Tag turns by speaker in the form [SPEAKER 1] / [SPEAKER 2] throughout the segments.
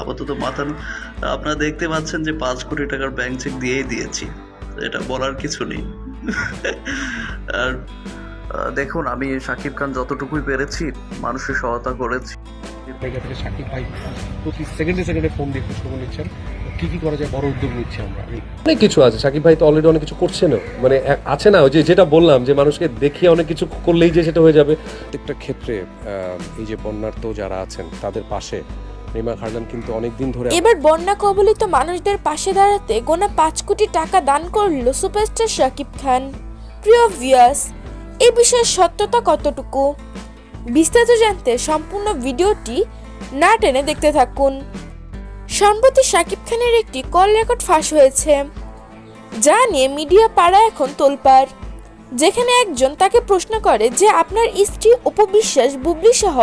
[SPEAKER 1] আপাতত মাথা আপনারা দেখতে পাচ্ছেন যে পাঁচ কোটি টাকার ব্যাংক চেক দিয়েই দিয়েছি। এটা বলার কিছু নেই। আর দেখুন আমি শাকিব খান যতটুকুই পেরেছি মানুষের সহায়তা করেছি।
[SPEAKER 2] জায়গা থেকে সাকিব ভাই প্রতি সেকেন্ডে সেকেন্ডে ফোন দিয়ে খোঁজখবর নিচ্ছেন কি কি করা যায় বড় উদ্যোগ নিচ্ছি আমরা।
[SPEAKER 3] অনেক কিছু আছে সাকিব ভাই তো অলরেডি অনেক কিছু করছেন মানে আছে না ওই যে যেটা বললাম যে মানুষকে দেখিয়ে অনেক কিছু করলেই যে সেটা হয়ে যাবে। প্রত্যেকটা ক্ষেত্রে আহ, এই যে বন্যার্থ যারা আছেন তাদের পাশে রিমা খারদান কিন্তু অনেক ধরে
[SPEAKER 4] এবার বন্যা কবলিত মানুষদের পাশে দাঁড়াতে গোনা পাঁচ কোটি টাকা দান করল সুপারস্টার শাকিব খান। প্রিয় ভিউয়ার্স এই বিষয়ের সত্যতা কতটুকু? বিস্তারিত জানতে সম্পূর্ণ ভিডিওটি না টেনে দেখতে থাকুন। সম্প্রতি শাকিব খানের একটি কল রেকর্ড ফাঁস হয়েছে, যা নিয়ে মিডিয়া পাড়া এখন তোলপাড়। যেখানে একজন তাকে প্রশ্ন করে যে, আপনার স্ত্রী উপবিশ্বাস বুবলি সহ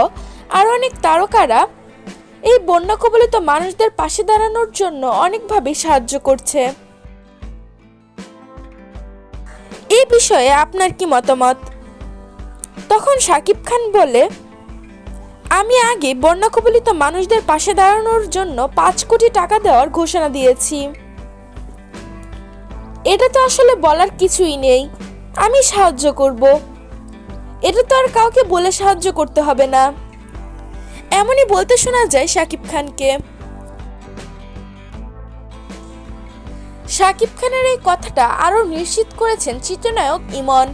[SPEAKER 4] আরও অনেক তারকারা এই বন্যা কবলিত মানুষদের পাশে দাঁড়ানোর জন্য অনেকভাবে সাহায্য করছে। এই বিষয়ে আপনার কি মতামত? তখন সাকিব খান বলে, আমি আগে বন্যা কবলিত মানুষদের পাশে দাঁড়ানোর জন্য পাঁচ কোটি টাকা দেওয়ার ঘোষণা দিয়েছি। এটা তো আসলে বলার কিছুই নেই। আমি সাহায্য করব। এটা তো আর কাউকে বলে সাহায্য করতে হবে না। এমনই বলতে শোনা যায় শাকিব খানকে। শাকিব খানের এই কথাটা আরও নিশ্চিত করেছেন চিত্রনায়ক ইমন।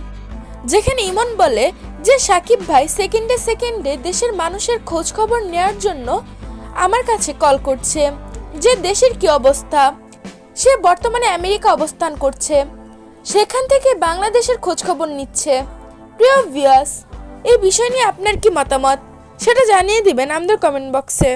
[SPEAKER 4] যেখানে ইমন বলে যে, শাকিব ভাই সেকেন্ডে সেকেন্ডে দেশের মানুষের খোঁজ খবর নেওয়ার জন্য আমার কাছে কল করছে। যে, দেশের কি অবস্থা? সে বর্তমানে আমেরিকা অবস্থান করছে। সেখান থেকে বাংলাদেশের খোঁজ খবর নিচ্ছে। প্রিয় ভিয়াস এই বিষয় নিয়ে আপনার কি মতামত? সেটা জানিয়ে দিবেন আমাদের কমেন্ট বক্সে